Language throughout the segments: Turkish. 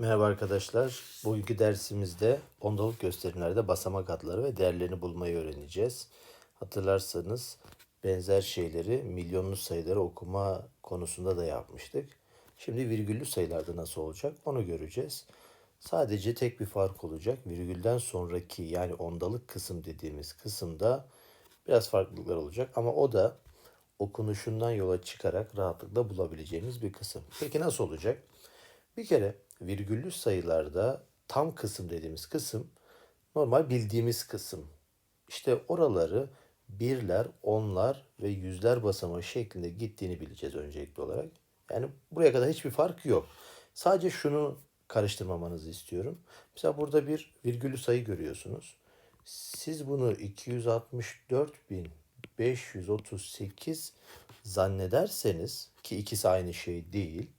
Merhaba arkadaşlar. Bugünkü dersimizde ondalık gösterimlerde basamak adları ve değerlerini bulmayı öğreneceğiz. Hatırlarsanız benzer şeyleri milyonlu sayıları okuma konusunda da yapmıştık. Şimdi virgüllü sayılarda nasıl olacak onu göreceğiz. Sadece tek bir fark olacak. Virgülden sonraki yani ondalık kısım dediğimiz kısımda biraz farklılıklar olacak ama o da okunuşundan yola çıkarak rahatlıkla bulabileceğimiz bir kısım. Peki nasıl olacak? Bir kere virgüllü sayılarda tam kısım dediğimiz kısım normal bildiğimiz kısım. İşte oraları birler, onlar ve yüzler basamağı şeklinde gittiğini bileceğiz öncelikli olarak. Yani buraya kadar hiçbir fark yok. Sadece şunu karıştırmamanızı istiyorum. Mesela burada bir virgüllü sayı görüyorsunuz. Siz bunu 264.538 zannederseniz ki ikisi aynı şey değil.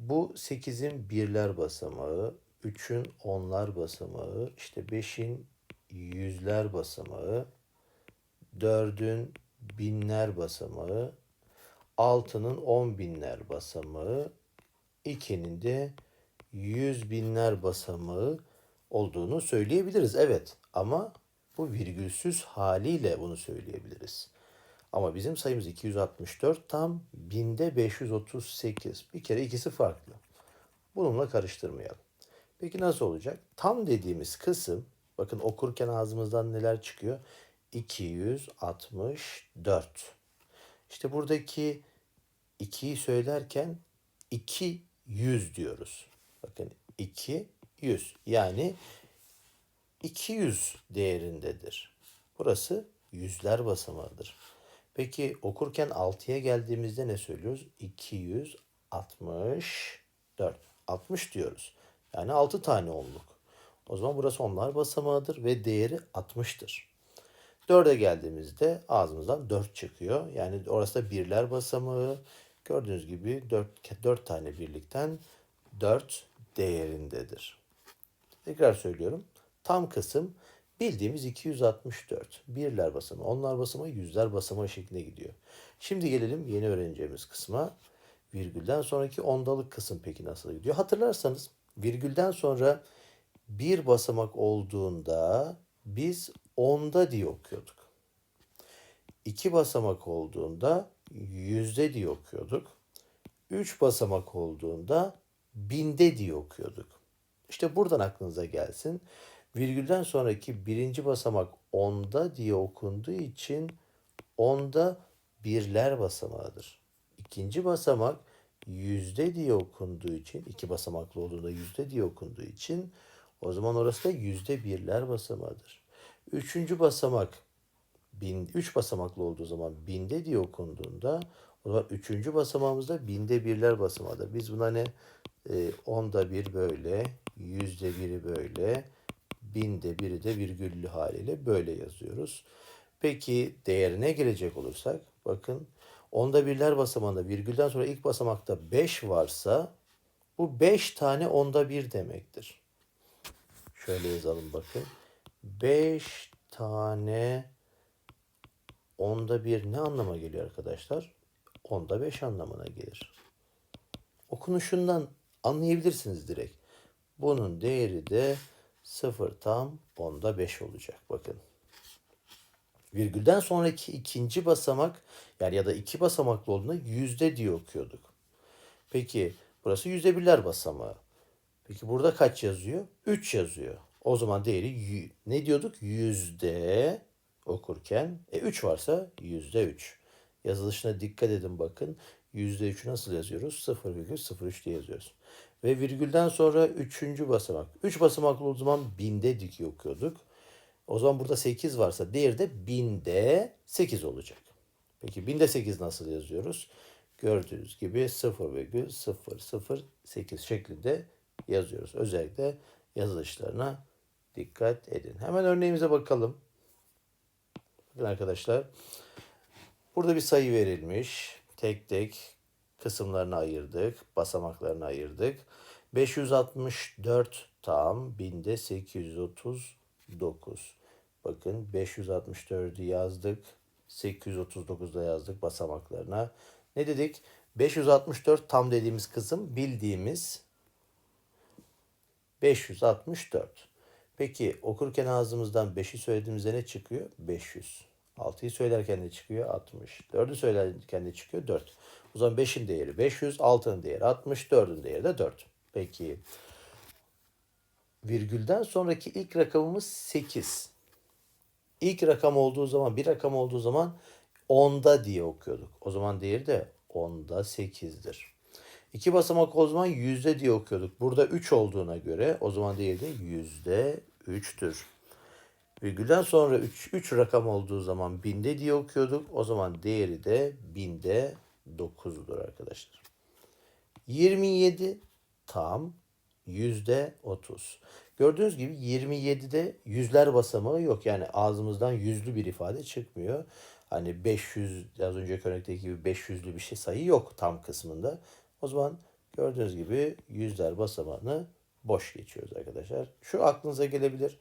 Bu 8'in birler basamağı, 3'ün onlar basamağı, işte 5'in yüzler basamağı, 4'ün binler basamağı, 6'nın on binler basamağı, 2'nin de yüz binler basamağı olduğunu söyleyebiliriz. Evet ama bu virgülsüz haliyle bunu söyleyebiliriz. Ama bizim sayımız 264 tam binde 538. Bir kere ikisi farklı. Bununla karıştırmayalım. Peki nasıl olacak? Tam dediğimiz kısım bakın okurken ağzımızdan neler çıkıyor? 264. İşte buradaki 2'yi söylerken 200 diyoruz. Bakın 200 yani 200 değerindedir. Burası yüzler basamağıdır. Peki okurken 6'ya geldiğimizde ne söylüyoruz? 264. 60 diyoruz. Yani 6 tane onluk. O zaman burası onlar basamağıdır ve değeri 60'tır. 4'e geldiğimizde ağzımızdan 4 çıkıyor. Yani orası da birler basamağı. Gördüğünüz gibi 4, 4 tane birlikten 4 değerindedir. Tekrar söylüyorum. Tam kısım bildiğimiz 264. Birler basamağı, onlar basamağı, yüzler basamağı şeklinde gidiyor. Şimdi gelelim yeni öğreneceğimiz kısma. Virgülden sonraki ondalık kısım peki nasıl gidiyor? Hatırlarsanız virgülden sonra bir basamak olduğunda biz onda diye okuyorduk. İki basamak olduğunda yüzde diye okuyorduk. Üç basamak olduğunda binde diye okuyorduk. İşte buradan aklınıza gelsin. Virgülden sonraki birinci basamak onda diye okunduğu için onda birler basamağıdır. İkinci basamak yüzde diye okunduğu için, iki basamaklı olduğunda yüzde diye okunduğu için o zaman orası da yüzde birler basamağıdır. Üçüncü basamak bin, üç basamaklı olduğu zaman binde diye okunduğunda o zaman üçüncü basamağımızda binde birler basamağıdır. Biz buna ne? E, onda bir böyle, yüzde biri böyle, binde biri de virgüllü haliyle böyle yazıyoruz. Peki değerine gelecek olursak bakın onda birler basamağında virgülden sonra ilk basamakta 5 varsa bu 5 tane onda bir demektir. Şöyle yazalım bakın. 5 tane onda bir ne anlama geliyor arkadaşlar? Onda 5 anlamına gelir. Okunuşundan anlayabilirsiniz direkt. Bunun değeri de 0 tam onda 5 olacak. Bakın. Virgülden sonraki ikinci basamak yani ya da iki basamaklı olduğunda yüzde diye okuyorduk. Peki burası yüzde birler basamağı. Peki burada kaç yazıyor? 3 yazıyor. O zaman değeri ne diyorduk? Yüzde okurken. E 3 varsa yüzde 3. Yazılışına dikkat edin bakın. Yüzde 3'ü nasıl yazıyoruz? 0,03 diye yazıyoruz. Ve virgülden sonra üçüncü basamak. Üç basamaklı o zaman binde dik okuyorduk. O zaman burada 8 varsa değeri de binde 8 olacak. Peki binde 8 nasıl yazıyoruz? Gördüğünüz gibi 0,008 şeklinde yazıyoruz. Özellikle yazılışlarına dikkat edin. Hemen örneğimize bakalım. Bakın arkadaşlar. Burada bir sayı verilmiş. Tek tek kısımlarını ayırdık. Basamaklarını ayırdık. 564 tam binde 839. Bakın 564'ü yazdık. 839'da yazdık basamaklarına. Ne dedik? 564 tam dediğimiz kısım bildiğimiz 564. Peki okurken ağzımızdan 5'i söylediğimizde ne çıkıyor? 500. 6'yı söylerken ne çıkıyor? 60. 4'ü söylerken ne çıkıyor? 4. O zaman 5'in değeri 500, 6'nın değeri 60, 4'ün değeri de 4. Peki virgülden sonraki ilk rakamımız 8. İlk rakam olduğu zaman, bir rakam olduğu zaman onda diye okuyorduk. O zaman değeri de onda 8'dir. İki basamak o zaman yüzde diye okuyorduk. Burada 3 olduğuna göre o zaman değeri de yüzde 3'tür. Virgülden sonra 3, 3 rakam olduğu zaman binde diye okuyorduk. O zaman değeri de binde 9'dur arkadaşlar. 27 tam yüzde 30. Gördüğünüz gibi 27'de yüzler basamağı yok. Yani ağzımızdan yüzlü bir ifade çıkmıyor. Hani 500 az önceki örnekteki gibi 500'lü bir şey sayı yok tam kısmında. O zaman gördüğünüz gibi yüzler basamağını boş geçiyoruz arkadaşlar. Şu aklınıza gelebilir.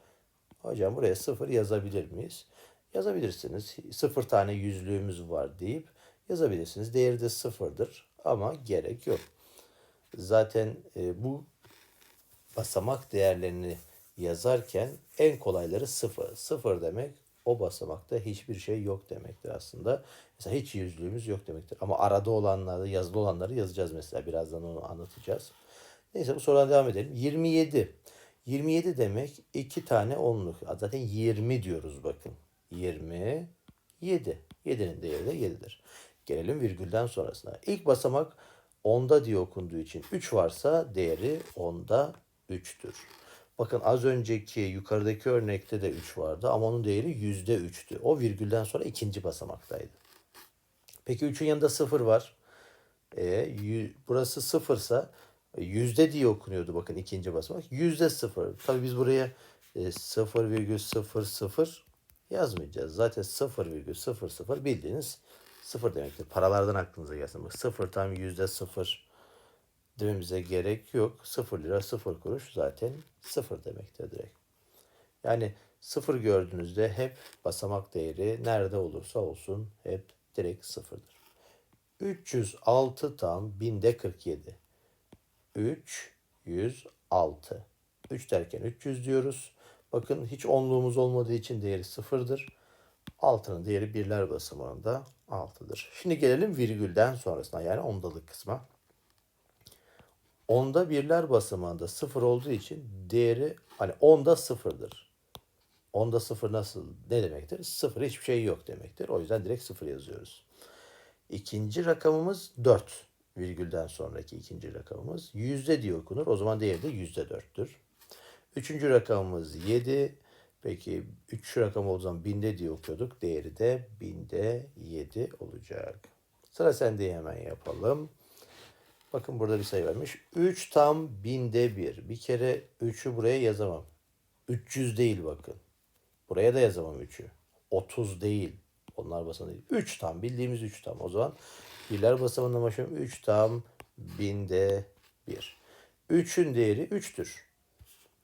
Hocam buraya sıfır yazabilir miyiz? Yazabilirsiniz. Sıfır tane yüzlüğümüz var deyip yazabilirsiniz. Değeri de sıfırdır ama gerek yok. Zaten e, bu basamak değerlerini yazarken en kolayları sıfır. Sıfır demek o basamakta hiçbir şey yok demektir aslında. Mesela hiç yüzlüğümüz yok demektir. Ama arada olanları, yazılı olanları yazacağız mesela. Birazdan onu anlatacağız. Neyse bu sorudan devam edelim. 27. 27 demek iki tane onluk. Zaten 20 diyoruz bakın. 27. 7'nin değeri de 7'dir. Gelelim virgülden sonrasına. İlk basamak onda diye okunduğu için 3 varsa değeri onda 3'tür. Bakın az önceki yukarıdaki örnekte de 3 vardı ama onun değeri yüzde 3'tü. O virgülden sonra ikinci basamaktaydı. Peki 3'ün yanında 0 var. E, burası sıfırsa e, yüzde diye okunuyordu bakın ikinci basamak. Yüzde sıfır. Tabii biz buraya e, 0,00 yazmayacağız. Zaten 0,00 bildiğiniz sıfır demektir. Paralardan aklınıza gelsin. Bak sıfır tam yüzde sıfır dememize gerek yok. 0 lira 0 kuruş zaten 0 demektir direkt. Yani 0 gördüğünüzde hep basamak değeri nerede olursa olsun hep direkt sıfırdır. 306 tam binde 47. 306. 3 derken 300 diyoruz. Bakın hiç onluğumuz olmadığı için değeri sıfırdır. Altının değeri birler basamağında 6'dır. Şimdi gelelim virgülden sonrasına yani ondalık kısma. Onda birler basamağında sıfır olduğu için değeri hani onda sıfırdır. Onda sıfır nasıl ne demektir? Sıfır hiçbir şey yok demektir. O yüzden direkt sıfır yazıyoruz. İkinci rakamımız 4. Virgülden sonraki ikinci rakamımız yüzde diye okunur. O zaman değeri de yüzde dörttür. Üçüncü rakamımız 7. Peki üç rakam olduğu zaman binde diye okuyorduk. Değeri de binde 7 olacak. Sıra sende hemen yapalım. Bakın burada bir sayı vermiş. 3 tam binde 1. Bir kere 3'ü buraya yazamam. 300 değil bakın. Buraya da yazamam 3'ü. 30 değil. Onlar basamağı değil. 3 tam. Bildiğimiz 3 tam. O zaman birler basamağından başlıyorum. 3 tam binde 1. 3'ün değeri 3'tür.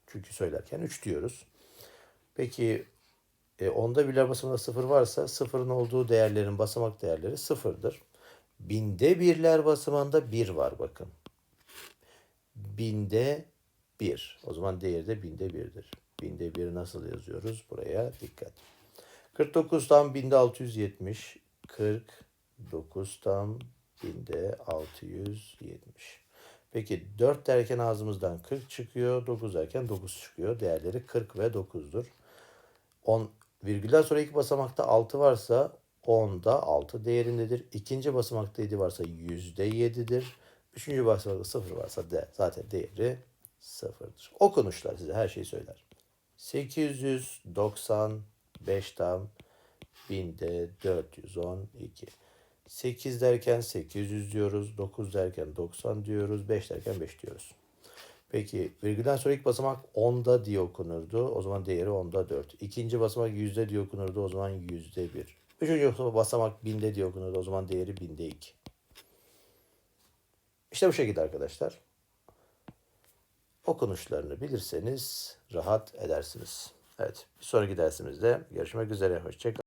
Çünkü söylerken 3 diyoruz. Peki e, onda birler basamağında 0 varsa sıfırın olduğu değerlerin basamak değerleri 0'dır. Binde birler basamağında 1 var bakın. Binde 1. O zaman değeri de binde 1'dir. Binde 1 nasıl yazıyoruz? Buraya dikkat. 49'dan 1670, 40, 9 tam binde 670. Peki 4 derken ağzımızdan 40 çıkıyor. 9 derken 9 çıkıyor. Değerleri 40 ve 9'dur. 10 virgülden sonra ilk basamakta 6 varsa 10'da 6 değerindedir. İkinci basamakta 7 varsa %7'dir. Üçüncü basamakta 0 varsa de, zaten değeri 0'dır. Okunuşlar size her şeyi söyler. 895 tam binde 412. 8 derken 800 diyoruz. 9 derken 90 diyoruz. 5 derken 5 diyoruz. Peki virgülden sonra ilk basamak onda diye okunurdu. O zaman değeri onda 4. İkinci basamak yüzde diye okunurdu. O zaman yüzde 1. Üçüncü basamak binde diye okunurdu. O zaman değeri binde 2. İşte bu şekilde arkadaşlar. Okunuşlarını bilirseniz rahat edersiniz. Evet bir sonraki dersimizde görüşmek üzere. Hoşçakalın.